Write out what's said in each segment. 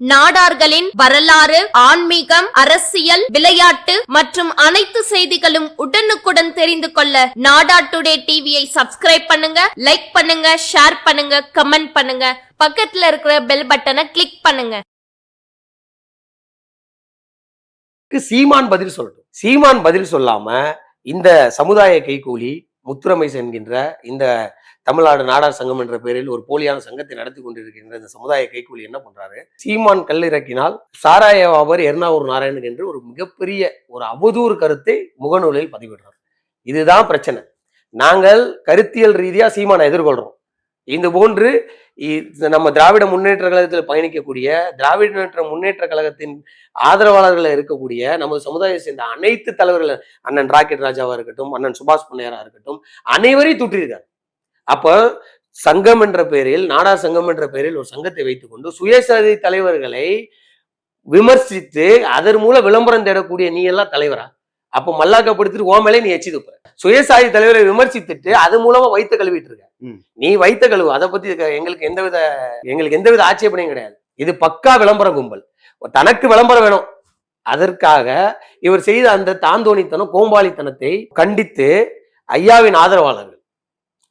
நாடார்களின் வரலாறு ஆன்மீகம் அரசியல் விளையாட்டு மற்றும் அனைத்து செய்திகளும் உடனுக்குடன் தெரிந்து கொள்ள நாடா டுடே டிவியை சப்ஸ்கிரைப் பண்ணுங்க லைக் பண்ணுங்க ஷேர் பண்ணுங்க கமெண்ட் பண்ணுங்க. பக்கத்துல இருக்கிற பெல் பட்டனை கிளிக் பண்ணுங்க. சீமான் பதில் சொல்லட்டும். சீமான் பதில் சொல்லாம இந்த சமுதாய கைகூலி முத்துரமை என்கின்ற இந்த தமிழ்நாடு நாடார் சங்கம் என்ற பெயரில் ஒரு போலியான சங்கத்தை நடத்தி கொண்டிருக்கின்ற இந்த சமுதாய கைக்கூலி என்ன பண்றாரு? சீமான் கல்லிறக்கினால் சாராய வியாபாரி எர்ணாவூர் நாராயணன் என்று ஒரு மிகப்பெரிய ஒரு அவதூறு கருத்தை முகநூலில் பதிவிடுறார். இதுதான் பிரச்சனை. நாங்கள் கருத்தியல் ரீதியா சீமானை எதிர்கொள்றோம். இது போன்று நம்ம திராவிட முன்னேற்ற கழகத்தில் பயணிக்கக்கூடிய திராவிட முன்னேற்ற முன்னேற்ற கழகத்தின் ஆதரவாளர்களை இருக்கக்கூடிய நமது சமுதாயத்தை சேர்ந்த அனைத்து தலைவர்கள் அண்ணன் ராக்கெட் ராஜாவா இருக்கட்டும் அண்ணன் சுபாஷ் பண்ணையாரா இருக்கட்டும் அனைவரையும் தூற்றிருக்கார் அப்போ சங்கம் என்ற பெயரில் நாடா சங்கம் என்ற பெயரில் ஒரு சங்கத்தை வைத்துக்கொண்டு சுயசாதி தலைவர்களை விமர்சித்து அதன் மூலம் விளம்பரம் தேடக்கூடிய நீ எல்லாம் தலைவரா? அப்போ மல்லாக்கப்படுத்திட்டு ஓ மேலே நீ எச்சி துப்புற. சுயசாதி தலைவரை விமர்சித்துட்டு அது மூலமா வைத்த கழுவிட்டு இருக்க. நீ வைத்த கழுவு அதை பத்தி எங்களுக்கு எந்தவித எங்களுக்கு எந்தவித ஆட்சேபனையும் கிடையாது. இது பக்கா விளம்பர கும்பல். தனக்கு விளம்பரம் வேணும். அதற்காக இவர் செய்த அந்த தாந்தோணித்தனம் கோம்பாளித்தனத்தை கண்டித்து ஐயாவின் ஆதரவாளர்கள்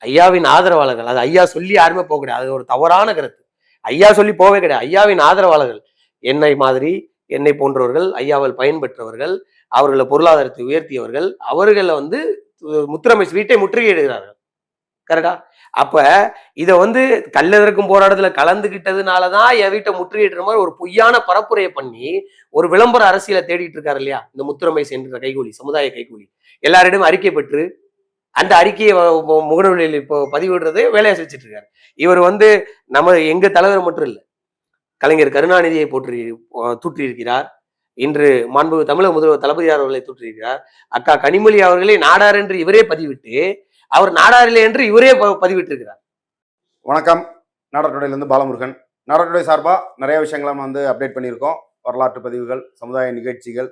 ஐயாவின் ஆதரவாளர்கள். அது ஐயா சொல்லி யாருமே போக கிடையாது. அது ஒரு தவறான கருத்து. ஐயா சொல்லி போவே கிடையாது. ஐயாவின் ஆதரவாளர்கள். என்னை மாதிரி என்னை போன்றவர்கள் ஐயாவில் பயன்பெற்றவர்கள் அவர்களை பொருளாதாரத்தை உயர்த்தியவர்கள் அவர்களை வந்து அஹ், வீட்டை முற்றுகையிடுகிறார்கள். கரெக்டா? அப்ப இதை வந்து கல்லெதற்கும் போராட்டத்துல கலந்துகிட்டதுனாலதான் என் வீட்டை முற்றுகையிடுற மாதிரி ஒரு பொய்யான பரப்புரையை பண்ணி ஒரு விளம்பர அரசியலை தேடிட்டு இருக்காரு இல்லையா? இந்த முத்துரமை சென்ற கைகூலி சமுதாய கைகூலி. எல்லாரிடமும் அறிக்கை பெற்று அந்த அறிக்கையை முகநூலில் இப்போ பதிவிடுறது வேலையை வச்சுட்டு இருக்காரு இவர் வந்து நம்ம எங்க தலைவர் மட்டும் இல்லை கலைஞர் கருணாநிதியை போற்றி தூற்றியிருக்கிறார். இன்று மாண்பு தமிழக முதல்வர் தளபதியார் அவர்களை தூற்றியிருக்கிறார். அக்கா கனிமொழி அவர்களை நாடார் என்று இவரே பதிவிட்டு அவர் நாடாரில்லை என்று இவரே பதிவிட்டிருக்கிறார். வணக்கம். நாடட்டுடையிலேருந்து பாலமுருகன். நாடட்டுடை சார்பாக நிறைய விஷயங்களை நம்ம வந்து அப்டேட் பண்ணியிருக்கோம். வரலாற்று பதிவுகள் சமுதாய நிகழ்ச்சிகள்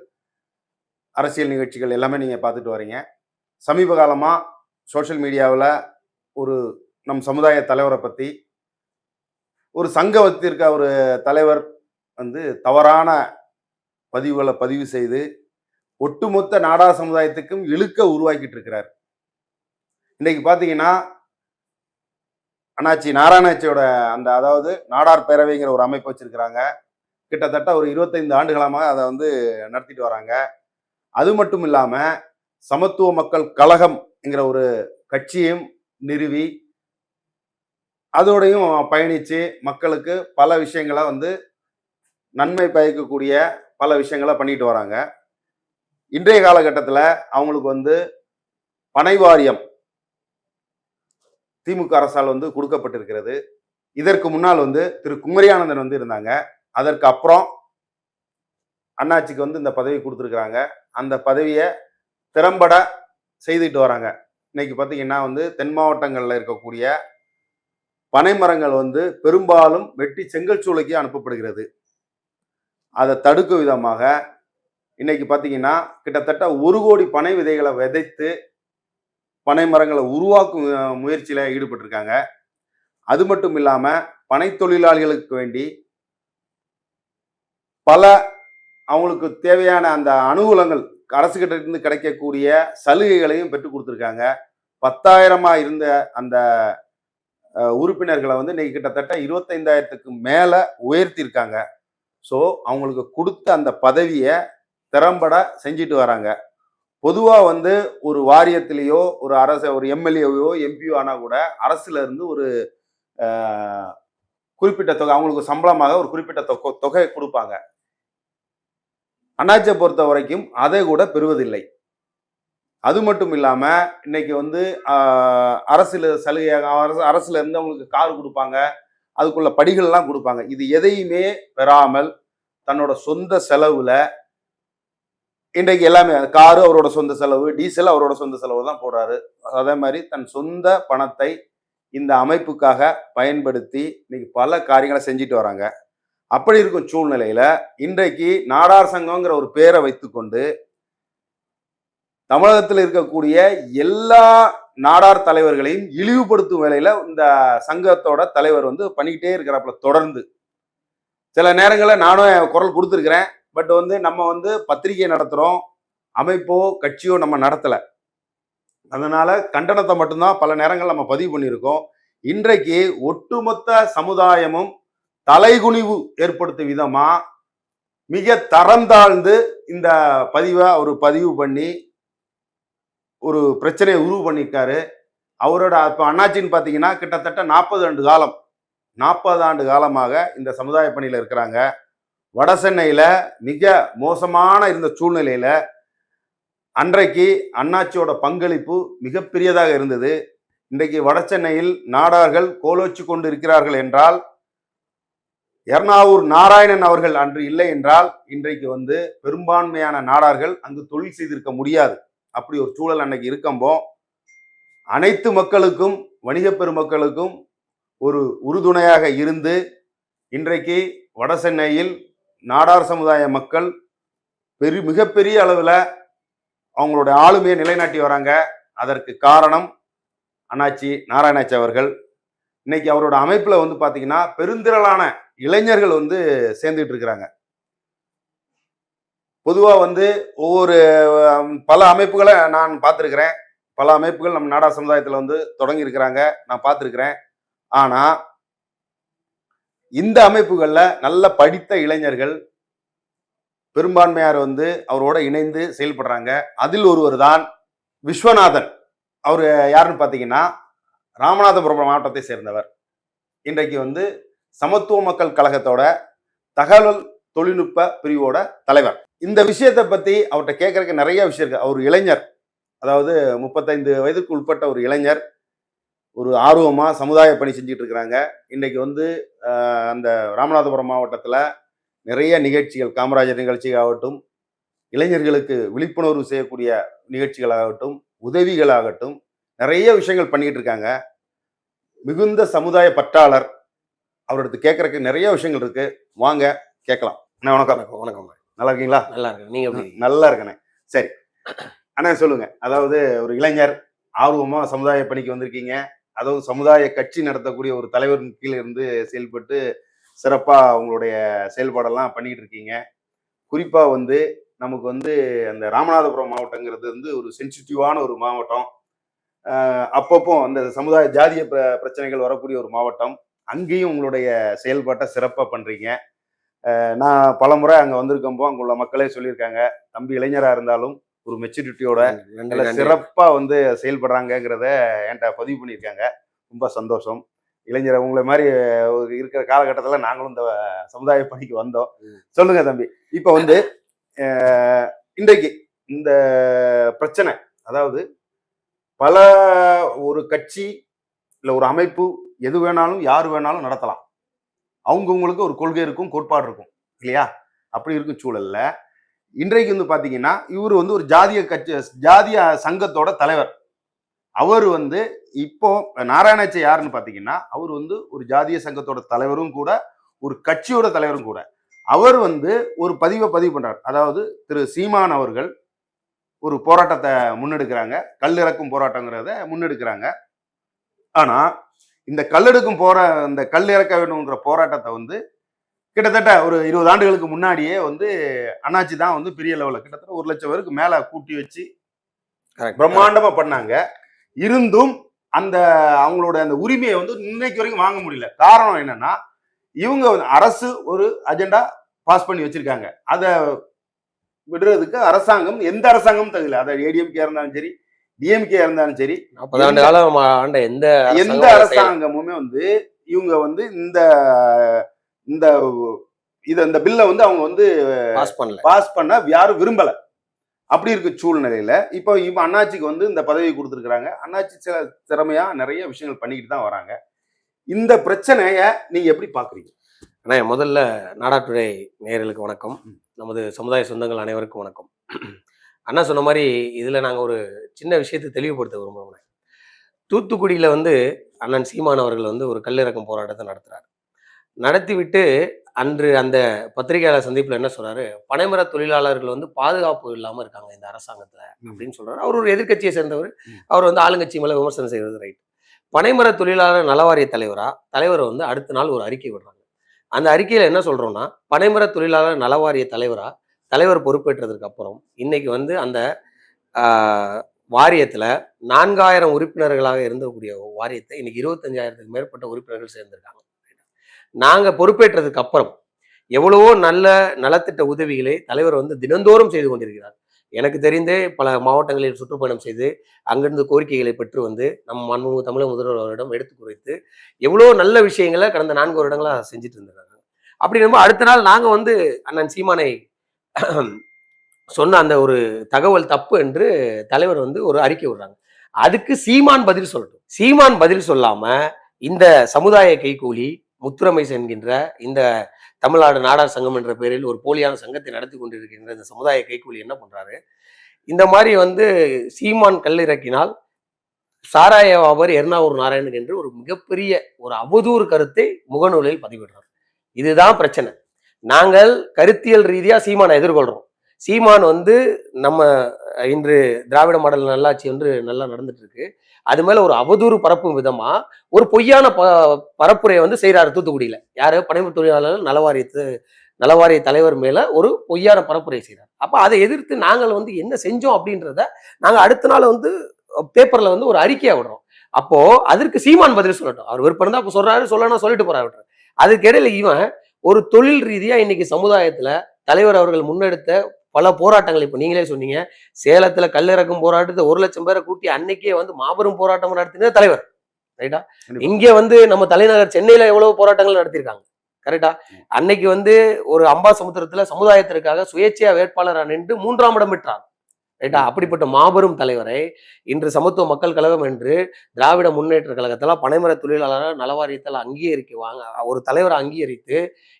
அரசியல் நிகழ்ச்சிகள் எல்லாமே நீங்கள் பார்த்துட்டு வரீங்க. சமீப காலமாக சோஷியல் மீடியாவில் ஒரு நம் சமுதாய தலைவரை பற்றி ஒரு சங்க ஒரு தலைவர் வந்து தவறான பதிவுகளை பதிவு செய்து ஒட்டுமொத்த நாடா சமுதாயத்துக்கும் இழுக்க உருவாக்கிட்டு இருக்கிறார். இன்னைக்கு பார்த்தீங்கன்னா அண்ணாச்சி நாராயணாச்சியோட அந்த அதாவது நாடார் பேரவைங்கிற ஒரு அமைப்பு வச்சிருக்கிறாங்க. கிட்டத்தட்ட ஒரு இருபத்தைந்து ஆண்டுகளமாக அதை வந்து நடத்திட்டு வராங்க. அது மட்டும் இல்லாமல் சமத்துவ மக்கள் கழகம் என்கிற ஒரு கட்சியும் நிறுவி அதோடையும் பயணித்து மக்களுக்கு பல விஷயங்களை வந்து நன்மை பயக்கக்கூடிய பல விஷயங்களை பண்ணிட்டு வராங்க. இன்றைய காலகட்டத்தில் அவங்களுக்கு வந்து பனை வாரியம் திமுக அரசால் வந்து கொடுக்கப்பட்டிருக்கிறது. இதற்கு முன்னால் வந்து திரு குமரியானந்தன் வந்து இருந்தாங்க. அதற்கு அப்புறம் அண்ணாச்சிக்கு வந்து இந்த பதவி கொடுத்துருக்குறாங்க. அந்த பதவியை திறம்பட செய்துட்டு வராங்க. இன்னைக்கு பார்த்தீங்கன்னா வந்து தென் மாவட்டங்களில் இருக்கக்கூடிய பனைமரங்கள் வந்து பெரும்பாலும் வெட்டி செங்கல் சூளைக்கு அனுப்பப்படுகிறது. அதை தடுக்கும் விதமாக இன்னைக்கு பார்த்தீங்கன்னா கிட்டத்தட்ட ஒரு கோடி பனை விதைகளை விதைத்து பனை மரங்களை உருவாக்கும் முயற்சியில் ஈடுபட்டிருக்காங்க. அது மட்டும் இல்லாமல் பனை தொழிலாளிகளுக்கு வேண்டி பல அவங்களுக்கு தேவையான அந்த அனுகூலங்கள் அரசு கிட்ட இருந்து கிடைக்கக்கூடிய சலுகைகளையும் பெற்றுக் கொடுத்துருக்காங்க. பத்தாயிரமாக இருந்த அந்த உறுப்பினர்களை வந்து இன்னைக்கு கிட்டத்தட்ட இருபத்தைந்தாயிரத்துக்கு மேலே உயர்த்தியிருக்காங்க. ஸோ அவங்களுக்கு கொடுத்த அந்த பதவியை திறம்பட செஞ்சுட்டு வராங்க. பொதுவாக வந்து ஒரு வாரியத்திலேயோ ஒரு அரச ஒரு எம்எல்ஏவையோ எம்பியோ ஆனால் கூட அரசுலேருந்து ஒரு குறிப்பிட்ட தொகை அவங்களுக்கு சம்பளமாக ஒரு குறிப்பிட்ட தொகை தொகை கொடுப்பாங்க. அண்ணாச்சை பொறுத்த வரைக்கும் அதை கூட பெறுவதில்லை. அது மட்டும் இல்லாமல் இன்னைக்கு வந்து அரசில் சலுகையாக அரசு அரசில் இருந்து அவங்களுக்கு கார் கொடுப்பாங்க. அதுக்குள்ள படிகள்லாம் கொடுப்பாங்க. இது எதையுமே பெறாமல் தன்னோட சொந்த செலவில் இன்றைக்கு எல்லாமே காரு அவரோட சொந்த செலவு டீசல் அவரோட சொந்த செலவு தான் போடுறாரு. அதே மாதிரி தன் சொந்த பணத்தை இந்த அமைப்புக்காக பயன்படுத்தி இன்னைக்கு பல காரியங்களை செஞ்சுட்டு வராங்க. அப்படி இருக்கும் சூழ்நிலையில இன்றைக்கு நாடார் சங்கம்ங்கிற ஒரு பேரை வைத்துக்கொண்டு தமிழகத்தில் இருக்கக்கூடிய எல்லா நாடார் தலைவர்களையும் இழிவுபடுத்தும் வேலையில இந்த சங்கத்தோட தலைவர் வந்து பண்ணிக்கிட்டே இருக்கிறாப்புல தொடர்ந்து. சில நேரங்களில் நானும் குரல் கொடுத்துருக்குறேன். பட் வந்து நம்ம வந்து பத்திரிகை நடத்துகிறோம் அமைப்போ கட்சியோ நம்ம நடத்தலை. அதனால கண்டனத்தை மட்டும்தான் பல நேரங்கள் நம்ம பதிவு பண்ணியிருக்கோம். இன்றைக்கு ஒட்டுமொத்த சமுதாயமும் தலைகுனிவு ஏற்படுத்தும் விதமா மிக தரம் தாழ்ந்து இந்த பதிவை அவர் பதிவு பண்ணி ஒரு பிரச்சனையை உருவு பண்ணியிருக்காரு. அவரோட இப்போ அண்ணாச்சின்னு பார்த்தீங்கன்னா கிட்டத்தட்ட நாற்பது ஆண்டு காலம் நாற்பது ஆண்டு காலமாக இந்த சமுதாய பணியில் இருக்கிறாங்க. வட சென்னையில் மிக மோசமான இருந்த சூழ்நிலையில் அன்றைக்கு அண்ணாச்சியோட பங்களிப்பு மிகப்பெரியதாக இருந்தது. இன்றைக்கு வட சென்னையில் நாடார்கள் கோலோச்சு கொண்டு இருக்கிறார்கள் என்றால் எர்ணாவூர் நாராயணன் அவர்கள் அன்று இல்லை என்றால் இன்றைக்கு வந்து பெரும்பான்மையான நாடார்கள் அங்கு தொழில் செய்திருக்க முடியாது. அப்படி ஒரு சூழல் அன்னைக்கு இருக்கம்போ அனைத்து மக்களுக்கும் வணிக பெருமக்களுக்கும் ஒரு உறுதுணையாக இருந்து இன்றைக்கு வட சென்னையில் நாடார் சமுதாய மக்கள் பெரு மிகப்பெரிய அளவில் அவங்களுடைய ஆளுமையை நிலைநாட்டி வராங்க. அதற்கு காரணம் அண்ணாச்சி நாராயணாச்சி அவர்கள். இன்னைக்கு அவரோட அமைப்பில் வந்து பார்த்தீங்கன்னா பெருந்திரளான இளைஞர்கள் வந்து சேர்ந்துட்டு இருக்கிறாங்க. பொதுவாக வந்து ஒவ்வொரு பல அமைப்புகளை நான் பார்த்துருக்கிறேன். பல அமைப்புகள் நம்ம நாடா சமுதாயத்தில் வந்து தொடங்கி இருக்கிறாங்க. நான் பார்த்துருக்கிறேன். ஆனால் இந்த அமைப்புகளில் நல்ல படித்த இளைஞர்கள் பெரும்பான்மையார் வந்து அவரோட இணைந்து செயல்படுறாங்க. அதில் ஒருவர் தான் விஸ்வநாதன். அவர் யாருன்னு பார்த்தீங்கன்னா ராமநாதபுரம் மாவட்டத்தை சேர்ந்தவர். இன்றைக்கு வந்து சமத்துவ மக்கள் கழகத்தோட தகவல் தொழில்நுட்ப பிரிவோட தலைவர். இந்த விஷயத்தை பற்றி அவர்கிட்ட கேட்குறக்கு நிறைய விஷயம் இருக்குது அவர் இளைஞர். அதாவது முப்பத்தைந்து வயதுக்கு உட்பட்ட ஒரு இளைஞர். ஒரு ஆர்வமாக சமுதாய பணி செஞ்சுட்டு இருக்கிறாங்க. இன்றைக்கி வந்து அந்த ராமநாதபுரம் மாவட்டத்தில் நிறைய நிகழ்ச்சிகள் காமராஜர் நிகழ்ச்சி ஆகட்டும் இளைஞர்களுக்கு விழிப்புணர்வு செய்யக்கூடிய நிகழ்ச்சிகளாகட்டும் உதவிகளாகட்டும் நிறைய விஷயங்கள் பண்ணிட்டு இருக்காங்க. மிகுந்த சமுதாய பற்றாளர். அவரடுத்து கேட்கறதுக்கு நிறைய விஷயங்கள் இருக்கு. வாங்க கேட்கலாம். அண்ணா வணக்கம். வணக்கம் நல்லா இருக்கீங்களா? நல்லா இருக்கு நீங்க நல்லா இருக்கண்ணே சரி. அண்ணா சொல்லுங்க. அதாவது ஒரு இளைஞர் ஆர்வமா சமுதாய பணிக்கு வந்திருக்கீங்க. அதாவது சமுதாய கட்சி நடத்தக்கூடிய ஒரு தலைவரின் கீழே இருந்து செயல்பட்டு சிறப்பா உங்களுடைய செயல்பாடெல்லாம் பண்ணிட்டு இருக்கீங்க. குறிப்பா வந்து நமக்கு வந்து அந்த ராமநாதபுரம் மாவட்டங்கிறது வந்து ஒரு சென்சிட்டிவான ஒரு மாவட்டம். அப்பப்போ அந்த சமுதாய ஜாதிய பிர- பிரச்சனைகள் வரக்கூடிய ஒரு மாவட்டம். அங்கேயும் உங்களுடைய செயல்பாட்டை சிறப்பாக பண்றீங்க. ஆஹ் நான் பலமுறை அங்கே வந்திருக்கப்போ அங்கே உள்ள மக்களே சொல்லியிருக்காங்க தம்பி இளைஞராக இருந்தாலும் ஒரு மெச்சூரிட்டியோட நன்றி, நல்ல நன்றி. சிறப்பா வந்து செயல்படுறாங்கிறத என்கிட்ட பதிவு பண்ணியிருக்காங்க. ரொம்ப சந்தோஷம். இளைஞர் உங்களை மாதிரி இருக்கிற காலகட்டத்துல நாங்களும் இந்த சமுதாய பணிக்கு வந்தோம். சொல்லுங்க தம்பி. இப்போ வந்து இன்றைக்கு இந்த பிரச்சனை அதாவது பல ஒரு கட்சி இல்லை ஒரு அமைப்பு எது வேணாலும் யார் வேணாலும் நடத்தலாம். அவங்கவுங்களுக்கு ஒரு கொள்கை இருக்கும் கோட்பாடு இருக்கும். இல்லையா? அப்படி இருக்கும் சூழல்ல. இன்றைக்கு வந்து பார்த்தீங்கன்னா இவர் வந்து ஒரு ஜாதிய கட்சி ஜாதிய சங்கத்தோட தலைவர். அவர் வந்து இப்போ நாராயணாச்சி யாருன்னு பார்த்தீங்கன்னா அவர் வந்து ஒரு ஜாதிய சங்கத்தோட தலைவரும் கூட ஒரு கட்சியோட தலைவரும் கூட. அவர் வந்து ஒரு பதிவை பதிவு பண்ணுறார் அதாவது திரு சீமான் அவர்கள் ஒரு போராட்டத்தை முன்னெடுக்கிறாங்க. கல்லிறக்கும் போராட்டங்கிறத முன்னெடுக்கிறாங்க. ஆனா இந்த கல்லெடுக்கும் போற இந்த கல் இறக்க வேணுங்கிற போராட்டத்தை வந்து கிட்டத்தட்ட ஒரு இருபது ஆண்டுகளுக்கு முன்னாடியே வந்து அண்ணாச்சி தான் வந்து பெரிய லெவலில் கிட்டத்தட்ட ஒரு லட்சம் பேருக்கு மேல கூட்டி வச்சு Correct. பிரம்மாண்டமா பண்ணாங்க. இருந்தும் அந்த அவங்களோட அந்த உரிமையை வந்து இன்னைக்கு வரைக்கும் வாங்க முடியல. காரணம் என்னன்னா இவங்க அரசு ஒரு அஜெண்டா பாஸ் பண்ணி வச்சிருக்காங்க. அதை விடுறதுக்கு அரசாங்கம் எந்த அரசாங்கமும் தகுதியில்லை. அதை ஏடிஎம்கே இருந்தாலும் சரி டிஎம்கே இருந்தாலும் சரி எந்த எந்த அரசாங்கமும் வந்து இவங்க வந்து இந்த இந்த இத இந்த பில்லை வந்து அவங்க வந்து பாஸ் பண்ணல. பாஸ் பண்ண யாரும் விரும்பல. அப்படி இருக்க சூழ்நிலையில. இப்போ இப்போ அண்ணாச்சிக்கு வந்து இந்த பதவி கொடுத்துருக்காங்க அண்ணாச்சி சில திறமையா நிறைய விஷயங்கள் பண்ணிக்கிட்டு தான் வராங்க. இந்த பிரச்சனைய நீங்க எப்படி பாக்குறீங்க? அண்ணா முதல்ல நாடாட்டுறை நேயர்களுக்கு வணக்கம். நமது சமுதாய சொந்தங்கள் அனைவருக்கும் வணக்கம். அண்ணா சொன்ன மாதிரி இதுல நாங்க ஒரு சின்ன விஷயத்தை தெளிவுபடுத்த விரும்புகிறோம் தூத்துக்குடியில வந்து அண்ணன் சீமான் அவர்கள் வந்து ஒரு கல்லிறக்கம் போராட்டத்தை நடத்துறாரு. நடத்திவிட்டு அன்று அந்த பத்திரிகையாளர் சந்திப்புல என்ன சொல்றாரு? பனைமர தொழிலாளர்கள் வந்து பாதுகாப்பு இல்லாம இருக்காங்க இந்த அரசாங்கத்துல அப்படின்னு சொல்றாரு. அவர் ஒரு எதிர்க்கட்சியை சேர்ந்தவர். அவர் வந்து ஆளுங்கட்சி மேல விமர்சனம் செய்வது ரைட் பனைமர தொழிலாளர் நலவாரிய தலைவரா? தலைவர் வந்து அடுத்த நாள் ஒரு அறிக்கை விடுறாங்க. அந்த அறிக்கையில் என்ன சொல்கிறோன்னா பனைமர தொழிலாளர் நலவாரிய தலைவராக தலைவர் பொறுப்பேற்றதுக்கு அப்புறம் இன்னைக்கு வந்து அந்த வாரியத்தில் நான்காயிரம் உறுப்பினர்களாக இருந்தக்கூடிய வாரியத்தை இன்னைக்கு இருபத்தஞ்சாயிரத்துக்கு மேற்பட்ட உறுப்பினர்கள் சேர்ந்திருக்காங்க. நாங்கள் பொறுப்பேற்றதுக்கு அப்புறம் எவ்வளவோ நல்ல நலத்திட்ட உதவிகளை தலைவர் வந்து தினந்தோறும் செய்து கொண்டிருக்கிறார். எனக்கு தெரிந்தே பல மாவட்டங்களில் சுற்றுப்பயணம் செய்து அங்கிருந்து கோரிக்கைகளை பெற்று வந்து நம் மண்பு தமிழக முதல்வர் அவரிடம் எடுத்து குறைத்து எவ்வளோ நல்ல விஷயங்களை கடந்த நான்கு வருடங்களாக செஞ்சுட்டு இருந்திருக்காங்க அப்படி நம்ம அடுத்த நாள் நாங்கள் வந்து அண்ணன் சீமானை சொன்ன அந்த ஒரு தகவல் தப்பு என்று தலைவர் வந்து ஒரு அறிக்கை விடுறாங்க. அதுக்கு சீமான் பதில் சொல்லட்டும். சீமான் பதில் சொல்லாம இந்த சமுதாய கைகூலி முத்துரமைஸ் என்கின்ற இந்த தமிழ்நாடு நாடார் சங்கம் என்ற பெயரில் ஒரு போலியான சங்கத்தை நடத்தி கொண்டிருக்கின்ற இந்த சமுதாய கைக்கூலி என்ன பண்றாரு? இந்த மாதிரி வந்து சீமான் கல்லிறக்கினால் சாராய வியாபாரி எர்ணாவூர் நாராயணன் என்று ஒரு மிகப்பெரிய ஒரு அவதூறு கருத்தை முகநூலில் பதிவிடுறார். இதுதான் பிரச்சனை. நாங்கள் கருத்தியல் ரீதியா சீமானை எதிர்கொள்றோம். சீமான் வந்து நம்ம இன்று திராவிட மாடல் நல்லாட்சி வந்து நல்லா நடந்துட்டு இருக்கு அது மேல ஒரு அவதூறு பரப்பும் விதமா ஒரு பொய்யான ப பரப்புரையை வந்து செய்கிறாரு தூத்துக்குடியில. யாரு? பனைமு தொழிலாளர்கள் நலவாரியத்து நலவாரிய தலைவர் மேல ஒரு பொய்யான பரப்புரை செய்கிறார் அப்போ அதை எதிர்த்து நாங்கள் வந்து என்ன செஞ்சோம் அப்படின்றத நாங்கள் அடுத்த நாள் வந்து பேப்பர்ல வந்து ஒரு அறிக்கையா விடுறோம். அப்போ அதற்கு சீமான் பதில் சொல்லட்டும். அவர் விருப்பம் இருந்தா அப்போ சொல்றாரு சொல்லணும் சொல்லிட்டு போறாரு விட்டுறாரு. அதுக்கு இடையில இவன் ஒரு தொழில் ரீதியா இன்னைக்கு சமுதாயத்துல தலைவர் அவர்கள் முன்னெடுத்த பல போராட்டங்கள் இப்ப நீங்களே சொன்னீங்க. சேலத்துல கல்லிறக்கும் போராட்டத்தை ஒரு லட்சம் பேரை கூட்டி அன்னைக்கே வந்து மாபெரும் போராட்டம் நடத்தினது தலைவர். ரைட்டா. இங்க வந்து நம்ம தலைநகர் சென்னையில எவ்வளவு போராட்டங்கள் நடத்தியிருக்காங்க? கரெக்டா அன்னைக்கு வந்து ஒரு அம்பாசமுத்திரத்துல சமுதாயத்திற்காக சுயேட்சையா வேட்பாளரா நின்று மூன்றாம் இடம் பெற்றார். ரைட்டா அப்படிப்பட்ட மாபெரும் தலைவரை இன்று சமத்துவ மக்கள் கழகம் என்று திராவிட முன்னேற்ற கழகத்துல பனைமர தொழிலாளர் நலவாரியத்தில் அங்கீகரிக்க வாங்க ஒரு தலைவரை அங்கீகரித்து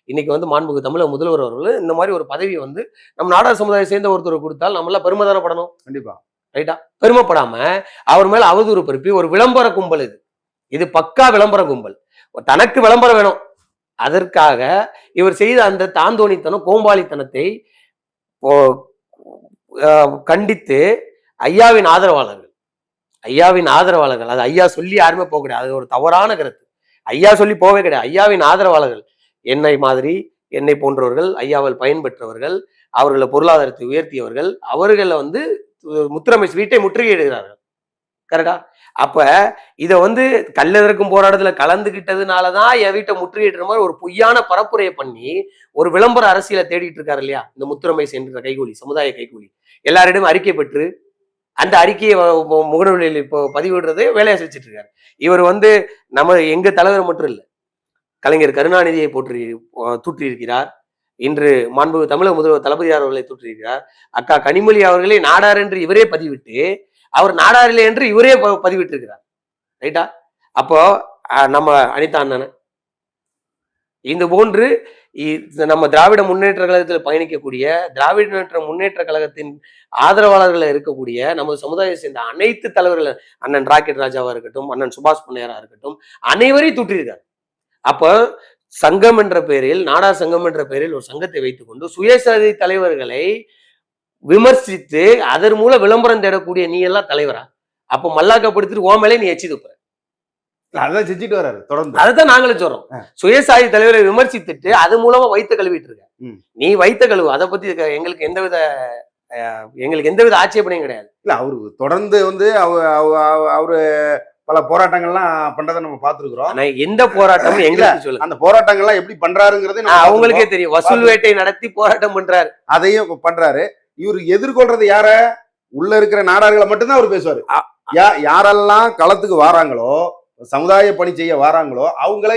இன்னைக்கு வந்து மாண்புக்கு தமிழக முதல்வர் அவர்கள் இந்த மாதிரி ஒரு பதவி வந்து நம்ம நாடார் சமுதாயம் சேர்ந்த ஒருத்தர் கொடுத்தால் நம்மள பெருமை தானே படணும் கண்டிப்பா. ரைட்டா? பெருமைப்படாம அவர் மேல அவதூறு பரப்பி ஒரு விளம்பர கும்பல் இது. இது பக்கா விளம்பர கும்பல். தனக்கு விளம்பரம் வேணும். அதற்காக இவர் செய்த அந்த தாந்தோணித்தனம் கோம்பாளித்தனத்தை கண்டித்து ஐயாவின் ஆதரவாளர்கள். ஐயாவின் ஆதரவாளர்கள். அது ஐயா சொல்லி யாருமே போக கிடையாது. அது ஒரு தவறான கருத்து. ஐயா சொல்லி போவே கிடையாது. ஐயாவின் ஆதரவாளர்கள். என்னை மாதிரி என்னை போன்றவர்கள் ஐயாவால் பயன்பெற்றவர்கள் அவர்களை பொருளாதாரத்தை உயர்த்தியவர்கள் அவர்களை வந்து முத்திரமை வீட்டை முற்றுகையிடுகிறார்கள் கரெக்டா? அப்ப இதை வந்து கல்லெதற்கும் போராட்டத்துல கலந்துகிட்டதுனாலதான் என் வீட்டை முற்றுகையிடுற மாதிரி ஒரு பொய்யான பரப்புரையை பண்ணி ஒரு விளம்பர அரசியலை தேடிட்டு இருக்காரு இல்லையா? இந்த முத்துரமேஷ் என்ற கைகூலி சமுதாய கைகூலி. எல்லாரிடமும் அறிக்கை பெற்று அந்த அறிக்கையை முகநூலில் இப்போ பதிவிடுறது வேலையை செஞ்சுட்டு இருக்காரு. இவர் வந்து நம்ம எங்க தலைவர் மட்டும் இல்லை கலைஞர் கருணாநிதியை போற்றி தூற்றியிருக்கிறார். இன்று மாண்பு தமிழக முதல்வர் தளபதி அவர்களை தூற்றியிருக்கிறார். அக்கா கனிமொழி அவர்களை நாடார் என்று இவரே பதிவிட்டு அவர் நாடாரில்லை என்று இவரே பதிவிட்டிருக்கிறார். ரைட்டா? அப்போ நம்ம அனிதா அண்ணன் இந்த போன்று நம்ம திராவிட முன்னேற்ற கழகத்தில் பயணிக்கக்கூடிய திராவிட முன்னேற்ற முன்னேற்ற கழகத்தின் ஆதரவாளர்கள் இருக்கக்கூடிய நமது சமுதாயத்தை சேர்ந்த அனைத்து தலைவர்கள் அண்ணன் ராக்கெட் ராஜாவா இருக்கட்டும் அண்ணன் சுபாஷ் பொன்னையரா இருக்கட்டும் அனைவரையும் தூற்றியிருக்கார் அப்போ சங்கம் என்ற பெயரில் நாடா சங்கம் என்ற பெயரில் ஒரு சங்கத்தை வைத்துக்கொண்டு சுயசதி தலைவர்களை விமர்சித்து அதன் மூலம் விளம்பரம் தேடக்கூடிய நீ எல்லாம் தலைவரா? அப்போ மல்லாக்கப்படுத்திட்டு ஓ நீ எச்சி துப்புற அதான் செஞ்சுட்டு வர்றாரு தொடர்ந்து. அதுதான் நாங்களும் சொல்றோம். சுயசாதி தலைவரை விமர்சித்துட்டு அது மூலமா வைத்த கழுவிட்டு இருக்க. நீ வைத்த கழுவு அதை பத்தி எங்களுக்கு எந்தவித அஹ், எங்களுக்கு எந்தவித ஆட்சேபனையும் கிடையாது. இல்ல அவரு தொடர்ந்து வந்து அவ- அவ- அவ- அவரு பல போராட்டங்கள்லாம் பண்றதை நம்ம பார்த்திருக்கிறோம். எந்த போராட்டமும் எங்களுக்கு சொல்லுங்க அந்த போராட்டங்கள்லாம் எப்படி பண்றாருங்கிறது அவங்களுக்கே. தெரியும். வசூல் வேட்டை நடத்தி போராட்டம் பண்றாரு. அதையும் பண்றாரு. இவர் எதிர்கொள்றது யார? உள்ள இருக்கிற நாடார்களை மட்டும்தான் அவர் பேசுவாரு. யாரெல்லாம் களத்துக்கு வாராங்களோ சமுதாய பணி செய்ய வாராங்களோ அவங்கள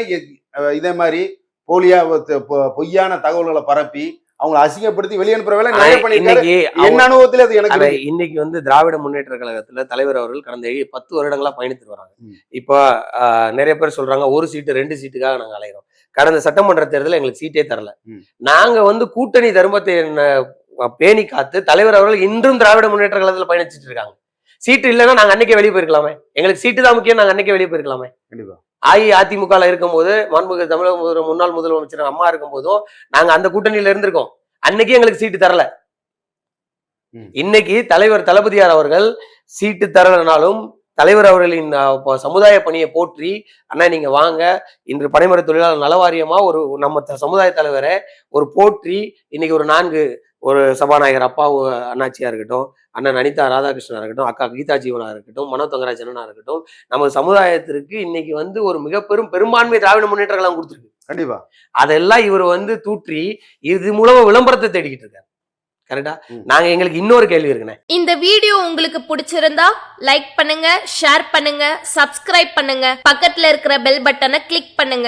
இதே மாதிரி போலியா பொய்யான தகவல்களை பரப்பி அவங்களை அசிங்கப்படுத்தி வெளியே அனுப்புற வேலை நிறைய பண்ணிருக்காரு இன்னைக்கு என் அனுபவத்துல அது எனக்கு. இன்னைக்கு வந்து திராவிட முன்னேற்ற கழகத்துல தலைவர் அவர்கள் கடந்த பத்து வருடங்களா பயணித்து வராங்க. இப்போ நிறைய பேர் சொல்றாங்க ஒரு சீட்டு ரெண்டு சீட்டுக்காக நாங்க அலைகிறோம் கடந்த சட்டமன்ற தேர்தலில் எங்களுக்கு சீட்டே தரல. நாங்க வந்து கூட்டணி தர்மத்தை பேணி காத்து தலைவர் அவர்கள் இன்றும் திராவிட முன்னேற்ற கழகத்துல பயணிச்சிட்டு இருக்காங்க சீட்டு இல்லைன்னா நாங்க அன்னைக்கே வெளியே போயிருக்கலாமே. எங்களுக்கு சீட்டு தான் முக்கியம் நாங்க அன்னைக்கே வெளியே போயிருக்கலாமே. கண்டிப்பா. அஇஅதிமுக இருக்கும்போது மாண்புமிகு தமிழக முன்னாள் முதலமைச்சர் அம்மா இருக்கும் போதும் நாங்க அந்த கூட்டணியில இருந்திருக்கோம். அன்னைக்கே எங்களுக்கு சீட்டு தரல. இன்னைக்கு தலைவர் தளபதியார் அவர்கள் சீட்டு தரலனாலும் தலைவர் அவர்களின் சமுதாய பணியை போற்றி அண்ணா நீங்க வாங்க. இன்று பனைமர தொழிலாளர் நலவாரியமா ஒரு நம்ம சமுதாய தலைவரை ஒரு போற்றி இன்னைக்கு ஒரு நான்கு ஒரு சபாநாயகர் அப்பா அண்ணாச்சியா இருக்கட்டும் அண்ணன் அனிதா ராதாகிருஷ்ணனா இருக்கட்டும் அக்கா கீதா ஜீவனா இருக்கட்டும் மனோ தங்கராஜ் அண்ணனா இருக்கட்டும் நம்ம சமுதாயத்திற்கு இன்னைக்கு வந்து ஒரு மிக பெரும் பெரும்பான்மை திராவிட முன்னேற்ற கழகம் கொடுத்துருக்கு. கண்டிப்பா. அதெல்லாம் இவர் வந்து தூற்றி இது மூலமா விளம்பரத்தை தேடிக்கிட்டு இருக்காரு. கரெக்டா. நாங்க எங்களுக்கு இன்னொரு கேள்வி இருக்குண்ணே. இந்த வீடியோ உங்களுக்கு பிடிச்சிருந்தா லைக் பண்ணுங்க ஷேர் பண்ணுங்க சப்ஸ்கிரைப் பண்ணுங்க. பக்கத்துல இருக்கிற பெல் பட்டனை கிளிக் பண்ணுங்க.